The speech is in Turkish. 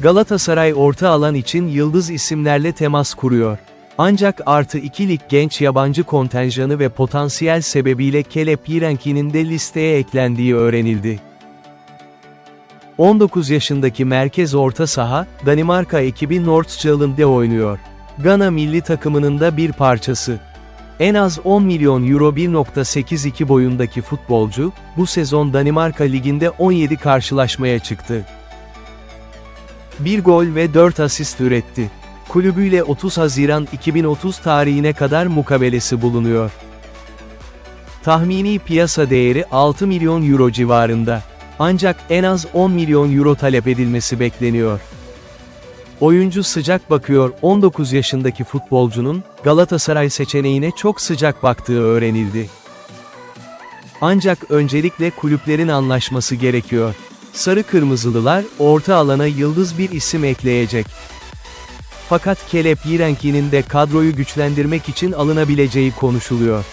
Galatasaray orta alan için yıldız isimlerle temas kuruyor. Ancak artı ikilik genç yabancı kontenjanı ve potansiyel sebebiyle Kelep Yirenki'nin de listeye eklendiği öğrenildi. 19 yaşındaki merkez orta saha, Danimarka ekibi Nordsjaelland'de oynuyor. Gana milli takımının da bir parçası. En az 10 milyon euro 1.82 boyundaki futbolcu, bu sezon Danimarka Ligi'nde 17 karşılaşmaya çıktı. Bir gol ve 4 asist üretti. Kulübüyle 30 Haziran 2030 tarihine kadar mukabelesi bulunuyor. Tahmini piyasa değeri 6 milyon euro civarında. Ancak en az 10 milyon euro talep edilmesi bekleniyor. Oyuncu sıcak bakıyor 19 yaşındaki futbolcunun, Galatasaray seçeneğine çok sıcak baktığı öğrenildi. Ancak öncelikle kulüplerin anlaşması gerekiyor. Sarı Kırmızılılar, orta alana yıldız bir isim ekleyecek. Fakat Kelep Yirenki'nin de kadroyu güçlendirmek için alınabileceği konuşuluyor.